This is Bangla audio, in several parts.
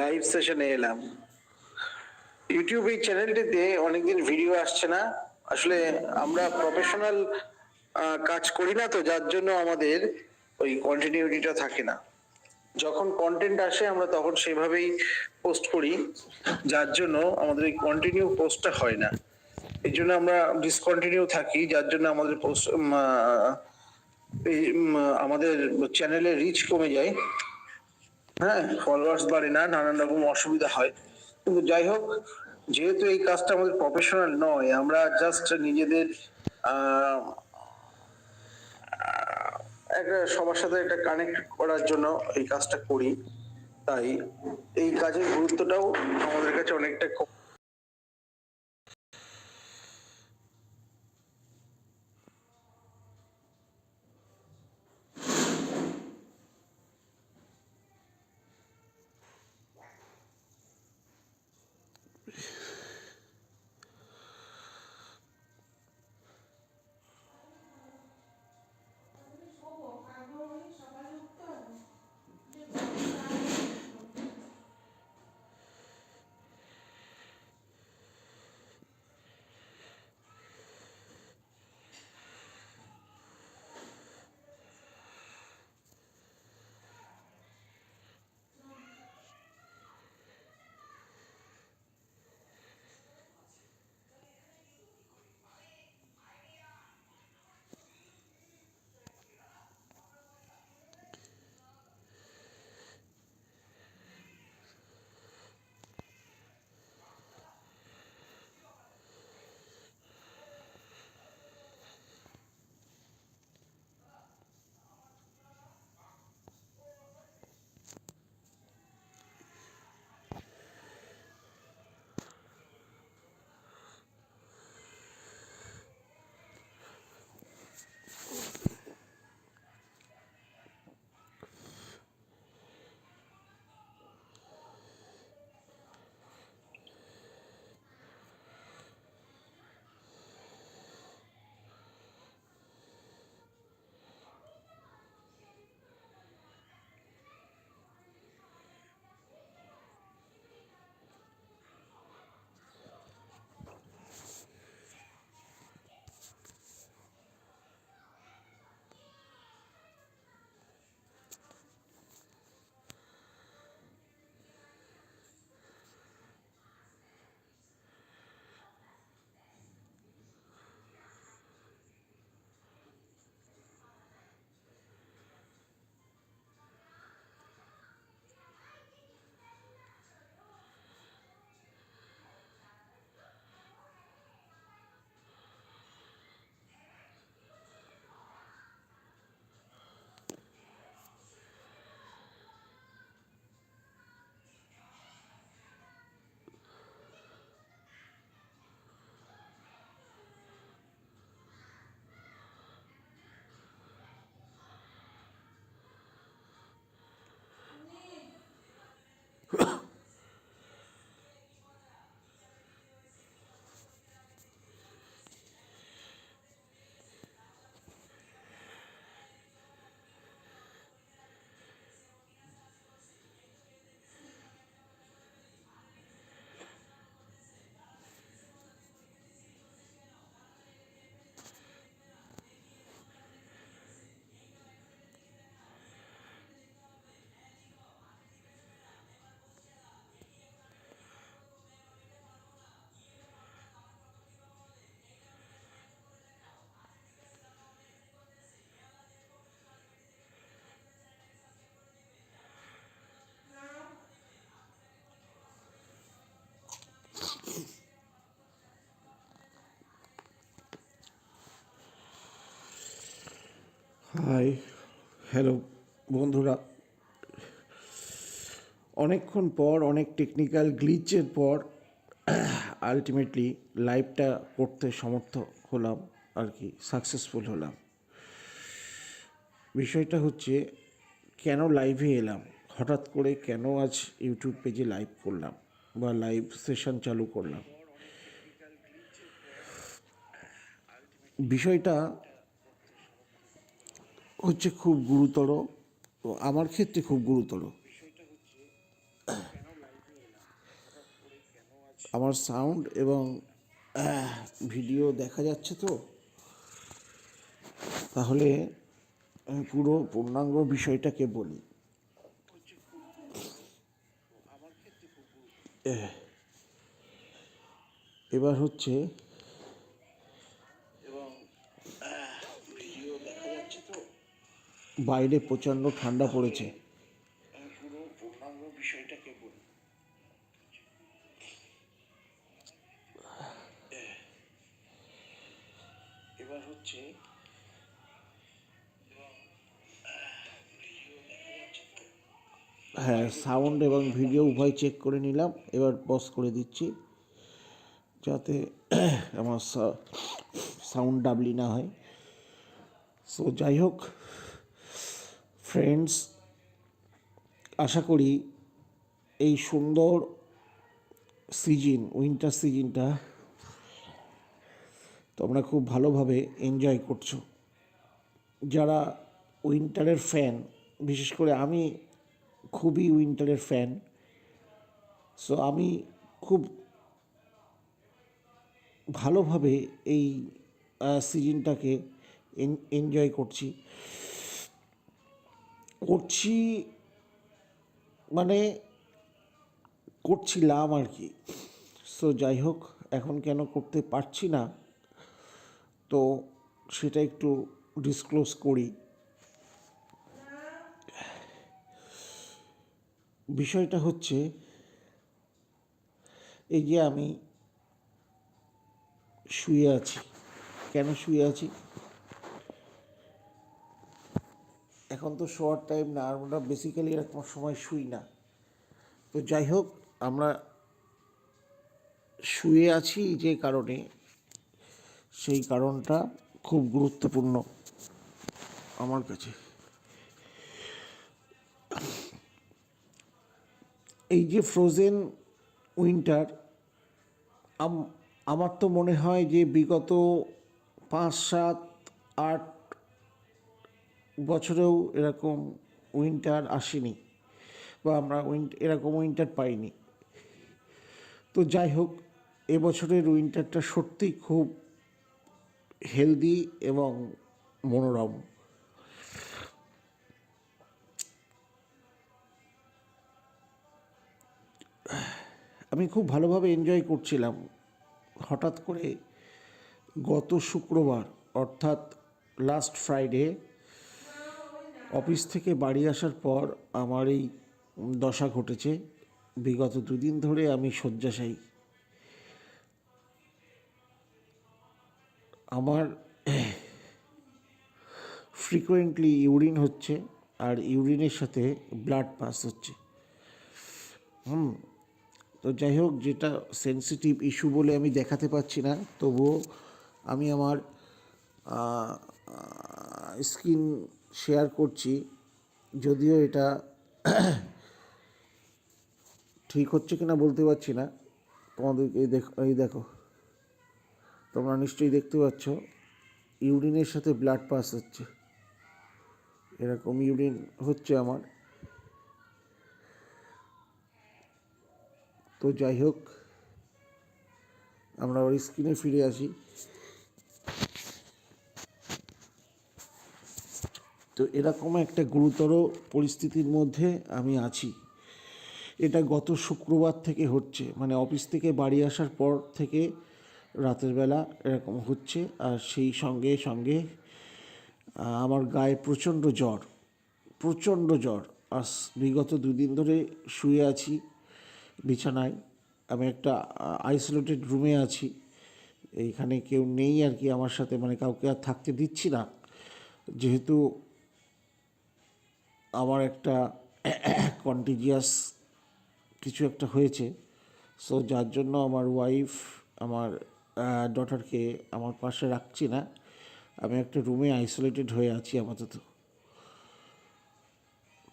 লাইভ সেশনে এলাম। ইউটিউব এই চ্যানেলটিতে অনেকদিন ভিডিও আসছে না। আসলে আমরা প্রফেশনাল কাজ করি না তো, যার জন্য আমাদের ওই কন্টিনিউটিটা থাকে না। যখন কন্টেন্ট আসে, আমরা তখন সেভাবেই পোস্ট করি, যার জন্য আমাদের ওই কন্টিনিউ পোস্টটা হয় না। এই জন্য আমরা ডিসকন্টিনিউ থাকি, যার জন্য আমাদের পোস্ট এই আমাদের চ্যানেলের রিচ কমে যায়। হ্যাঁ ফলোয়ার্স বাড়ে না, নানান রকম অসুবিধা হয়। কিন্তু যাই হোক, যেহেতু এই কাজটা আমাদের প্রফেশনাল নয়, আমরা জাস্ট নিজেদের একটা সবার সাথে একটা কানেক্ট করার জন্য এই কাজটা করি। তাই এই কাজের গুরুত্বটাও আমাদের কাছে অনেকটা কম। হ্যালো বন্ধুরা। অনেকক্ষণ পর, অনেক টেকনিক্যাল গ্লিচের পর আলটিমেটলি লাইভটা করতে সমর্থ হলাম আর কি সাকসেসফুল হলাম। বিষয়টা হচ্ছে, কেন লাইভে এলাম? হঠাৎ করে কেন আজ ইউটিউব পেজে লাইভ করলাম বা লাইভ সেশন চালু করলাম? বিষয়টা হচ্ছে খুব গুরুতর ও আমার ক্ষেত্রে খুব গুরুতর। আমার সাউন্ড এবং ভিডিও দেখা যাচ্ছে তো। তাহলে আমি পুরো পূর্ণাঙ্গ বিষয়টাকে বলি। এবার হচ্ছে বাইরে প্রচণ্ড ঠান্ডা পড়েছে। এবার হচ্ছে হ্যাঁ সাউন্ড এবং ভিডিও উভয় চেক করে নিলাম। এবার পজ করে দিচ্ছি যাতে আমার সাউন্ড ডাবলি না হয়। সো যাই হোক ফ্রেন্ডস আশা করি এই সুন্দর সিজন উইন্টার সিজনটা তোমরা খুব ভালোভাবে এনজয় করছ। যারা উইন্টারের ফ্যান বিশেষ করে আমি খুবই উইন্টারের ফ্যান সো আমি খুব ভালোভাবে এই সিজনটাকে এনজয় করছি। করছি মানে করছিলাম আর কি। সো যাই হোক, এখন কেন করতে পারছি না, তো সেটা একটু ডিসক্লোজ করি। বিষয়টা হচ্ছে, এই যে আমি শুয়ে আছি। কেন শুয়ে আছি? এখন তো শোয়ার টাইম না আমরা বেসিক্যালি এরকম সময় শুই না। তো যাই হোক, আমরা শুয়ে আছি যে কারণে, সেই কারণটা খুব গুরুত্বপূর্ণ আমার কাছে। এই যে ফ্রোজেন উইন্টার আমার তো মনে হয় যে বিগত পাঁচ, সাত, আট বছরেও এরকম উইন্টার আসেনি বা আমরা এরকম উইন্টার পাইনি। তো যাই হোক, এবছরের উইন্টারটা সত্যি খুব হেলদি এবং মনোরম। আমি খুব ভালোভাবে এনজয় করছিলাম। হঠাৎ করে গত শুক্রবার, অর্থাৎ লাস্ট ফ্রাইডে অফিস থেকে বাড়ি আসার পর আমার এই দশা ঘটেছে। বিগত দুদিন ধরে আমি শয্যাশায়ী। আমার ফ্রিকোয়েন্টলি ইউরিন হচ্ছে আর ইউরিনের সাথে ব্লাড পাস হচ্ছে। হুম, তো যাই হোক, যেটা সেন্সিটিভ ইস্যু বলে আমি দেখাতে পাচ্ছি না, তবুও আমি আমার স্কিন শেয়ার করছি, যদিও এটা ঠিক হচ্ছে কিনা বলতে পারছি না। তোমাদের এই দেখো এই দেখো, তোমরা নিশ্চয়ই দেখতে পাচ্ছ, ইউরিনের সাথে ব্লাড পাস হচ্ছে। এরকম ইউরিন হচ্ছে আমার। তো যাই হোক, আমরা ওই স্ক্রিনে ফিরে আসি। তো এরকম একটা গুরুতর পরিস্থিতির মধ্যে আমি আছি। এটা গত শুক্রবার থেকে হচ্ছে। মানে অফিস থেকে বাড়ি আসার পর থেকে রাতের বেলা এরকম হচ্ছে। আর সেই সঙ্গে সঙ্গে আমার গায়ে প্রচণ্ড জ্বর প্রচণ্ড জ্বর। আজ বিগত দুদিন ধরে শুয়ে আছি বিছানায়। আমি একটা আইসোলেটেড রুমে আছি। এইখানে কেউ নেই আর কি আমার সাথে। মানে কাউকে আর থাকতে দিচ্ছি না। যেহেতু আমার একটা কন্টিজিয়াস কিছু একটা হয়েছে। সো যার জন্য আমার ওয়াইফ আমার ডটারকে আমার পাশে রাখছি না। আমি একটা রুমে আইসোলেটেড হয়ে আছি আপাতত।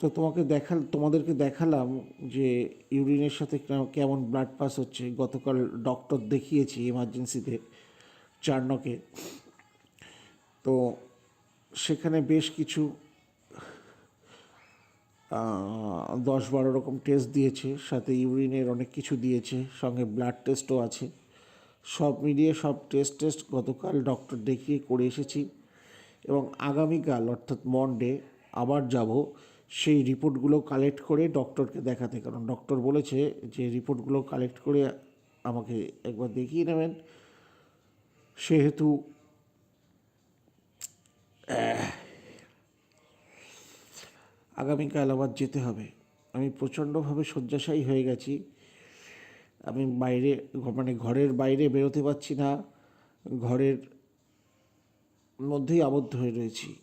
তো তোমাকে দেখাল, তোমাদেরকে দেখালাম যে ইউরিনের সাথে কেমন ব্লাড পাস হচ্ছে। গতকাল ডক্টর দেখিয়েছি এমার্জেন্সিতে চার্নকে তো সেখানে বেশ কিছু দশ বারো রকম টেস্ট দিয়েছে, সাথে ইউরিনের অনেক কিছু দিয়েছে, সঙ্গে ব্লাড টেস্টও আছে। সব মিলিয়ে সব টেস্ট টেস্ট গতকাল ডক্টর দেখিয়ে করে এসেছি এবং আগামীকাল, অর্থাৎ মন্ডে আবার যাব সেই রিপোর্টগুলো কালেক্ট করে ডক্টরকে দেখাতে। কারণ ডক্টর বলেছে যে রিপোর্টগুলো কালেক্ট করে আমাকে একবার দেখিয়ে নেবেন। সেহেতু আগামীকাল আবার যেতে হবে। আমি প্রচণ্ডভাবে শয্যাশায়ী হয়ে গেছি। আমি বাইরে মানে ঘরের বাইরে বেরোতে পারছি না। ঘরের মধ্যেই আবদ্ধ হয়ে রয়েছি।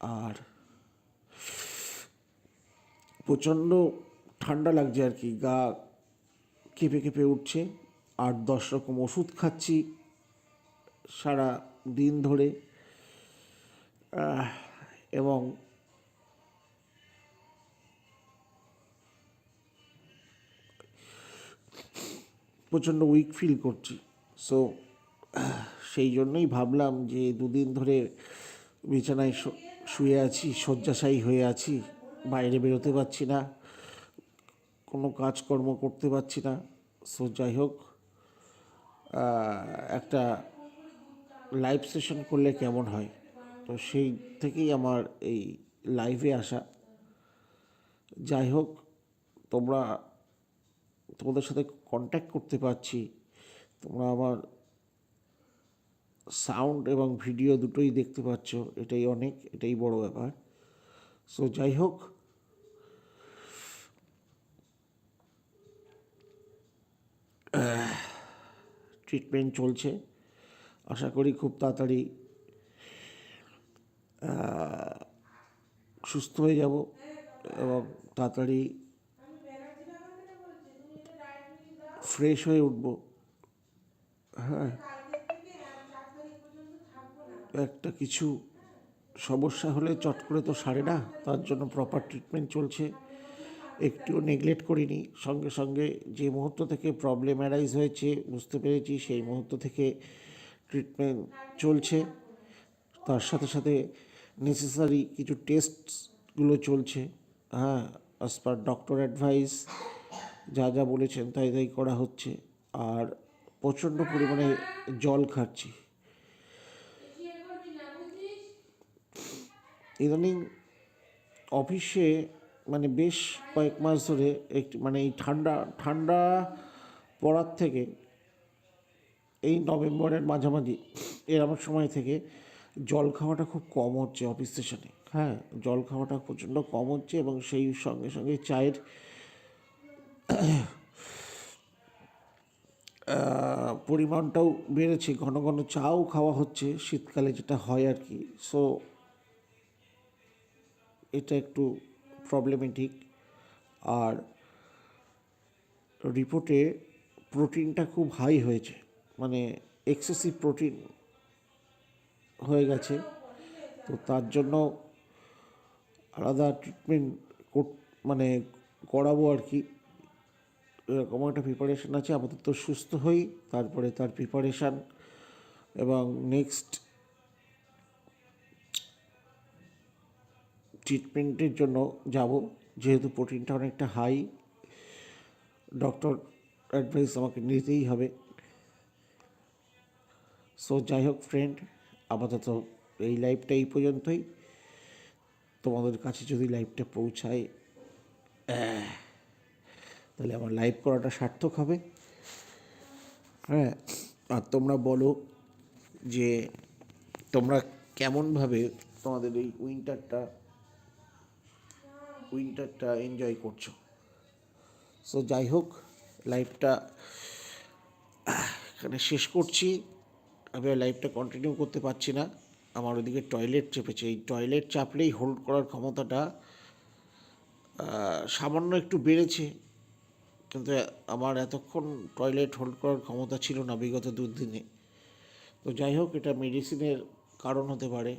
আর প্রচণ্ড ঠান্ডা লাগছে আর কি। গা কেঁপে কেঁপে উঠছে। আট দশ রকম ওষুধ খাচ্ছি সারা দিন ধরে। এবং প্রচণ্ড উইক ফিল করছি। সো সেই জন্যই ভাবলাম যে দুদিন ধরে বিছানায় শুয়ে আছি, শয্যাশায়ী হয়ে আছি, বাইরে বেরোতে পারছি না, কোনো কাজকর্ম করতে পারছি না। সো যাই হোক একটা লাইভ সেশন করলে কেমন হয়? তো সেই থেকেই আমার এই লাইভে আসা। যাই হোক, তোমরা, তোমাদের সাথে কন্ট্যাক্ট করতে পারছি। তোমরা আমার সাউন্ড এবং ভিডিও দুটোই দেখতে পাচ্ছ। এটাই অনেক, এটাই বড় ব্যাপার। সো যাই হোক। ট্রিটমেন্ট চলছে। আশা করি খুব তাড়াতাড়ি সুস্থ হয়ে যাব এবং তাড়াতাড়ি ফ্রেশ হয়ে উঠবো। হ্যাঁ। একটা কিছু সমস্যা হলে চট করে তো সারে না, তার জন্য প্রপার ট্রিটমেন্ট চলছে। একটুও নেগলেক্ট করিনি। সঙ্গে সঙ্গে যে মুহূর্ত থেকে প্রবলেম অ্যারাইজ হয়েছে, বুঝতে পেরেছি, সেই মুহূর্ত থেকে ট্রিটমেন্ট চলছে। তার সাথে সাথে নেসেসারি কিছু টেস্টগুলো চলছে। হ্যাঁ অ্যাজ পার ডক্টর অ্যাডভাইস যা যা বলেছেন তাই তাই করা হচ্ছে। আর প্রচণ্ড পরিমাণে জল খাচ্ছি। ইদানিং অফিসে মানে বেশ কয়েক মাস ধরে একটি মানে এই ঠান্ডা ঠান্ডা পড়ার থেকে এই নভেম্বরের মাঝামাঝি এরকম সময় থেকে জল খাওয়াটা খুব কম হচ্ছে অফিস স্টেশনে হ্যাঁ জল খাওয়াটা প্রচণ্ড কম হচ্ছে এবং সেই সঙ্গে সঙ্গে চায়ের পরিমাণটাও বেড়েছে, ঘন ঘন চাও খাওয়া হচ্ছে শীতকালে যেটা হয় আর কি। সো এটা একটু প্রবলেমেটিক আর রিপোর্টে প্রোটিনটা খুব হাই হয়েছে মানে এক্সেসিভ প্রোটিন হয়ে গেছে। তো তার জন্য আলাদা ট্রিটমেন্ট মানে করাবো আর কি। এরকম একটা প্রিপারেশান আছে, আপাতত সুস্থ হই, তারপরে তার প্রিপারেশান এবং নেক্সট ট্রিটমেন্টের জন্য যাব। যেহেতু প্রোটিনটা অনেকটা হাই ডক্টর অ্যাডভাইস আমাকে নিতেই হবে। সো যাই হোক ফ্রেন্ড আপাতত এই লাইভটা এই পর্যন্তই। তোমাদের কাছে যদি লাইভটা পৌঁছায় তাহলে আমার লাইভ করাটা সার্থক হবে। হ্যাঁ আর তোমরা বলো যে তোমরা কেমনভাবে তোমাদের এই উইন্টারটা উইন্টারটা এনজয় করছ? সো যাই হোক লাইফটা এখানে শেষ করছি। আমি লাইফটা কন্টিনিউ করতে পারছি না। আমার ওদিকে টয়লেট চেপেছে। এই টয়লেট চাপলেই হোল্ড করার ক্ষমতাটা সামান্য একটু বেড়েছে। কিন্তু আমার এতক্ষণ টয়লেট হোল্ড করার ক্ষমতা ছিল না বিগত দুদিনে। তো যাই হোক, এটা মেডিসিনের কারণ হতে পারে।